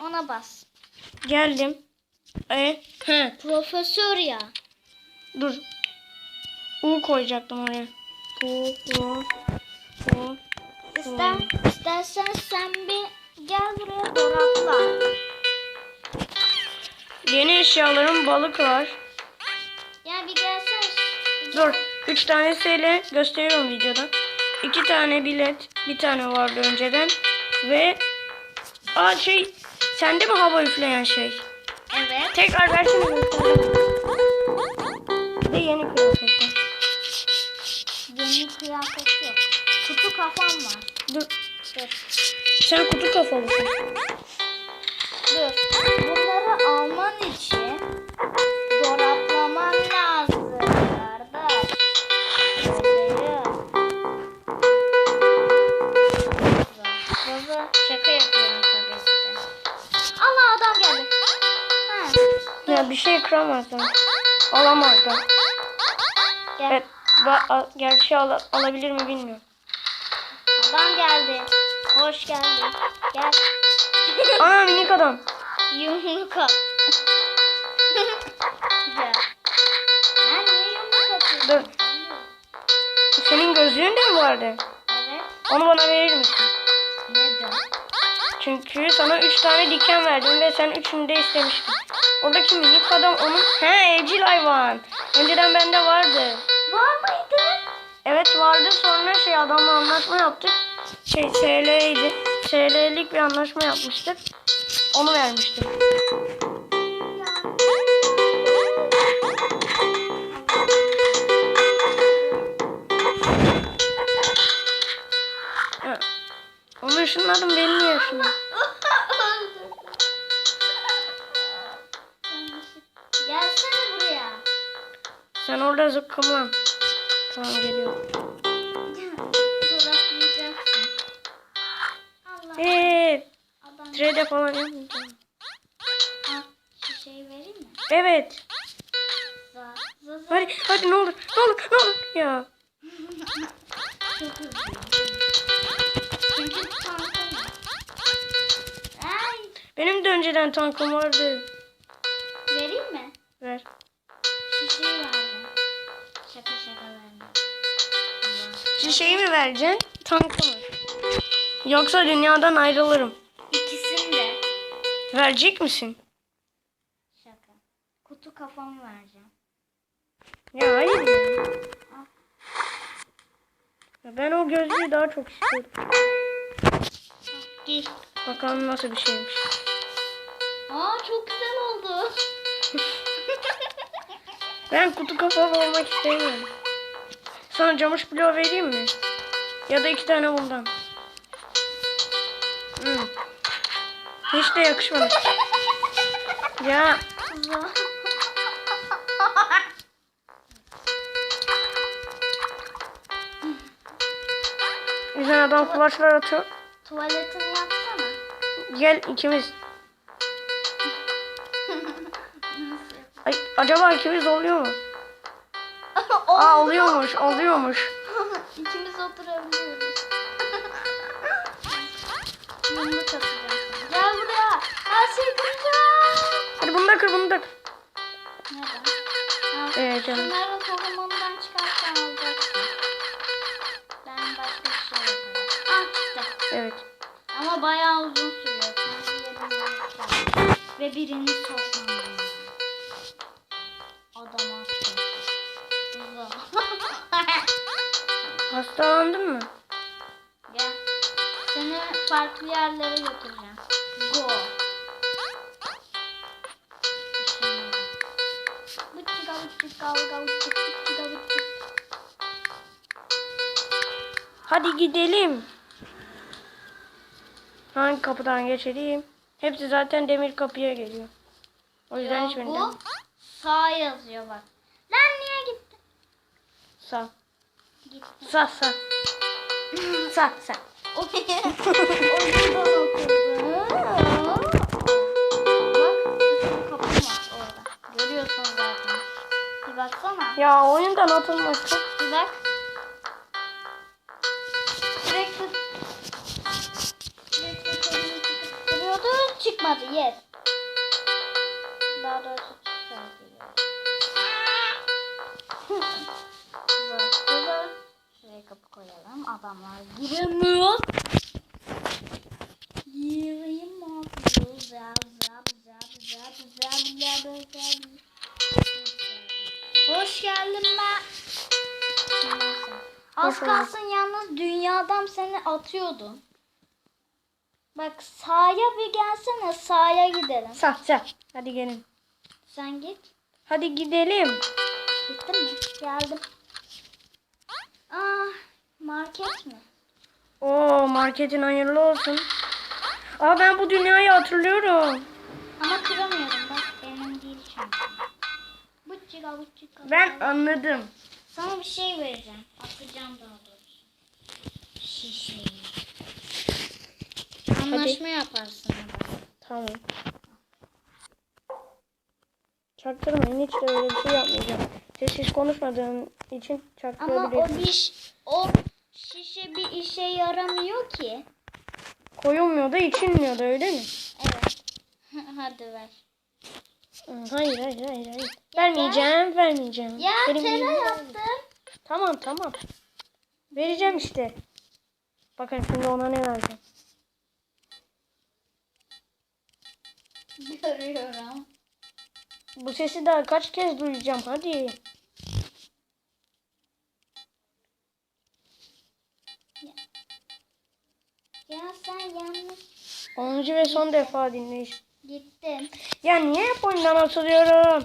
Ona bas. Geldim. E, he, Profesör ya. dur. U koyacaktım oraya. U, U, U. İster, istersen sen bir gel buraya dolapla. Yeni eşyalarım balık var. Ya bir gelsene. Dur. Üç tanesiyle gösteriyorum videoda. İki tane bilet. Bir tane vardı önceden. Ve Aa şey sende mi hava üfleyen şey? Evet. Tekrar versene. Bir de yeni kıyafetler. Yeni kıyafet yok. Kutu kafam var. Dur. Dur. Sen kutu kafalısın. Dur. Bunları alman için Ya bir şey kıramazdım. Alamazdım. Gel. Evet. ba- a- gerçi ala- alabilir mi bilmiyorum. Adam geldi. Hoş geldin. Gel. Aa minik adam. Yumruk at. Gel. Ha niye yumruk atıyorsun? Dur. Senin gözlüğün de mi vardı? Evet. Onu bana verir misin? Neden? Çünkü sana üç tane diken verdim ve sen üçünü de istemiştin. Oradaki minik adam onun... He evcil hayvan. Önceden bende vardı. Var mıydı? Evet vardı sonra şey adamla anlaşma yaptık. Şey SL'ydi. SL'lik bir anlaşma yapmıştık. Onu vermiştim. Onu ışınladım beni niye? Sen orada zıkkımlan. Tamam geliyorum. Eee. 3D falan yapmayacağım. Şişeyi vereyim mi? Evet. Hadi hadi ne olur ne olur ne olur ya. Benim de önceden tankım vardı. Şişeyi mi vereceksin? Tankı mı? Yoksa dünyadan ayrılırım. İkisini de. Verecek misin? Şaka. Kutu kafamı vereceğim. Ya hayır ya. Ya Ben o gözlüğü daha çok istiyorum. Giy. Bakalım nasıl bir şeymiş. Aa çok güzel oldu. Ben kutu kafalı olmak istemiyorum. Sana camış bloğu vereyim mi? Ya da iki tane bundan. Hmm. Hiç de yakışmamış. Ya yüzden adam flashlar atıyor. Tuvaletini yapsana. Gel ikimiz. Ay, acaba ikimiz oluyor mu? Aa oluyormuş, oluyormuş. İkimiz oturabiliyoruz. Yumruk. Gel buraya. Her şeyi kıracağım. Hadi bunu da kır, bunu da kır. Neden? Ha, Evet canım. Şunları tohumundan çıkarsan alacaksın. Ben başka bir şey yaparım. Ah işte. Evet. Ama bayağı uzun sürüyor. Ve birini sokmam Hastalandın mı? Gel. Seni farklı yerlere götüreceğim. Go. Bıçıka bıçıka bıçıka bıçıka bıçıka. Hadi gidelim. Hangi kapıdan geçelim? Hepsi zaten demir kapıya geliyor. O yüzden hiçbirinden. bu sağ yazıyor bak. Lan niye. Gitti. Sağ orada. Görüyorsun zaten. Bir baksana. Ya oyundan atılmak çok... Bir bak. Sürekli sürekli kolunu sıkıp duruyordu. çıkmadı. Yes. Daha kapı koyalım. Adamlar giremiyor. Gireyim mi? Zap zap zap zap zap zap zap. Hoş geldin ben. Az kalsın yalnız dünyadan seni atıyordum. Bak sağa bir gelsene sağa gidelim. Sağ sağ. Hadi gelin. Sen git. Hadi gidelim. Gittin mi? Geldim. Ah market mi? Oo marketin hayırlı olsun. Aa ben bu dünyayı hatırlıyorum. Ama kıramıyorum bak benim değil çünkü. Bıçıga bıçıga. Ben anladım. Sana bir şey vereceğim. Atacağım daha doğrusu. Şişeyi. Anlaşma yaparsın. ama. Tamam. Çaktırmayın hiç de öyle bir şey yapmayacağım. Sessiz konuşmadığım için Ama çaktırabilirim. o bir o şişe bir işe yaramıyor ki. Koyulmuyor da içilmiyor da öyle mi? Evet. Hadi ver. Hayır hayır hayır hayır. Vermeyeceğim vermeyeceğim. Ya Benim bildiğim- yaptım. Tamam tamam. Vereceğim işte. Bakın şimdi ona ne vereceğim. Görüyorum. Bu sesi daha kaç kez duyacağım hadi. 10. ve son defa dinleyiş. gittin. Ya niye hep oyundan atılıyorum?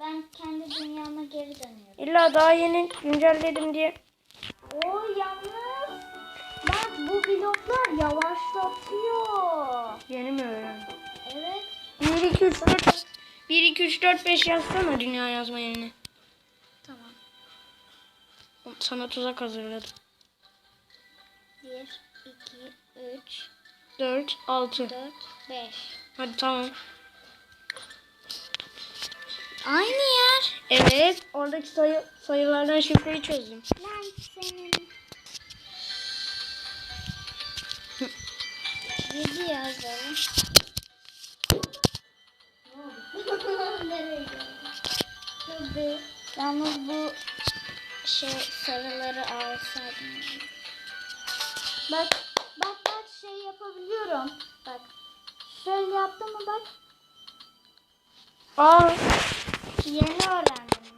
Ben kendi dünyama geri dönüyorum. İlla daha yeni güncelledim diye. O yalnız. Bak bu bloklar yavaşlatıyor. Yeni mi öğrendin? Evet. 1, 2, 3, 4. 1, 2, 3, 4, 5 yazsana dünya yazma yerine. Tamam. Sana tuzak hazırladım. 1, 2, 3, 4, 6. 4, 5. Hadi tamam. Aynı yer. Evet. Oradaki sayı, sayılardan şifreyi çözdüm. Lan senin. 7 yazalım. Tabii. Yalnız bu şey sarıları alsaydım. Bak, yapabiliyorum. Bak. Şöyle yaptım mı bak. Aa, Yeni öğrendim.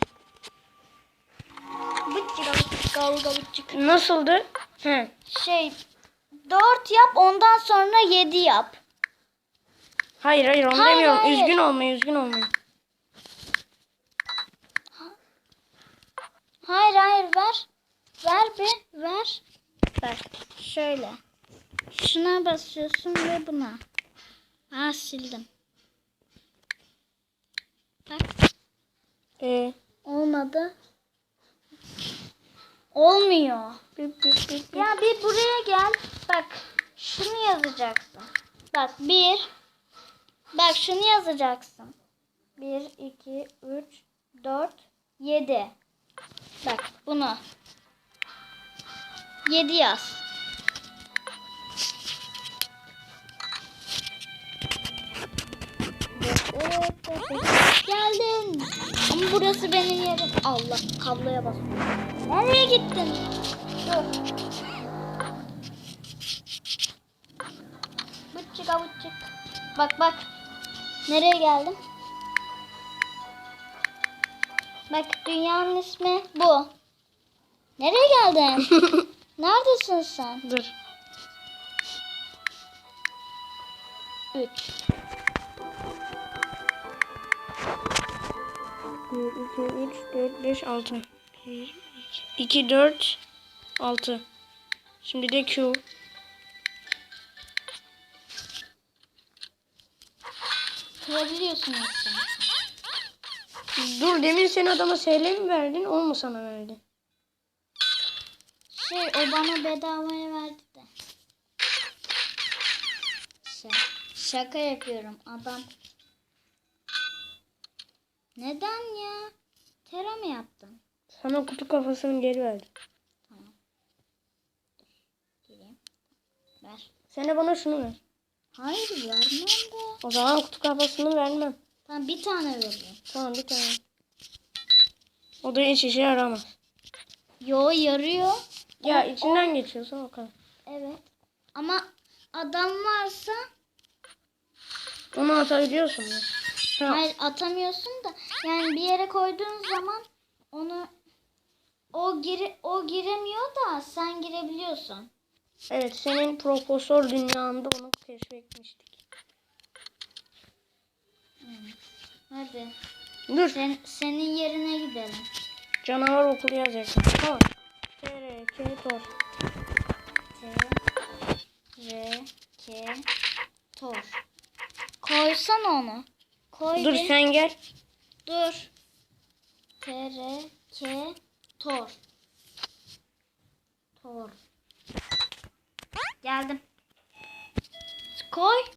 Bıçıka bıçıka bıçıka bıçıka. nasıldı? He. Şey 4 yap ondan sonra 7 yap. Hayır hayır onu Hayır, demiyorum. hayır. Üzgün olmayın üzgün olmayın. Hayır hayır ver. Ver bir ver. Bak şöyle. Şuna basıyorsun ve buna. Aa sildim. Bak Ee, olmadı. Olmuyor. bip, bip, bip, bip. Ya bir buraya gel. Bak şunu yazacaksın. Bak bir. Bak şunu yazacaksın. Bir, iki, üç, dört, yedi. Bak bunu. Yedi yaz. Geldin. Ama burası benim yerim. Allah kabloya bas. Nereye gittin? Dur. Bıçık avuçık. Bak bak. Nereye geldim? Bak dünyanın ismi bu. Nereye geldin? Neredesin sen? Dur. 3. 2, 3, 4, 5, 6. 1, 2, 4, 6. Şimdi de Q. Kırabiliyorsun aslında. Dur demin sen adama SL mi verdin? O mu sana verdi? Şey o bana bedavaya verdi de. Şey, şaka yapıyorum adam. Neden ya? Tera mı yaptın? Sana kutu kafasını geri verdi. Gireyim. Ver. Sen de bana şunu ver. Hayır vermem de. O zaman kutu kafasını vermem. Tamam bir tane veriyorum. Tamam bir tane. O da hiç işe yaramaz. Yo yarıyor. Ya O- içinden geçiyorsa o kadar. Evet. Ama adam varsa Onu atabiliyorsun ya. Ha, hayır atamıyorsun da yani bir yere koyduğun zaman onu o gire o giremiyor da sen girebiliyorsun. Evet senin profesör dünyanda onu keşfetmiştik. Hadi. Dur. Sen, senin yerine gidelim. Canavar okulu yazacaksın. Tamam. TRK Tor. T R K Tor. Koysan onu. Koy Dur bir. sen gel. Dur. T R K Tor. Tor. Geldim. Koy.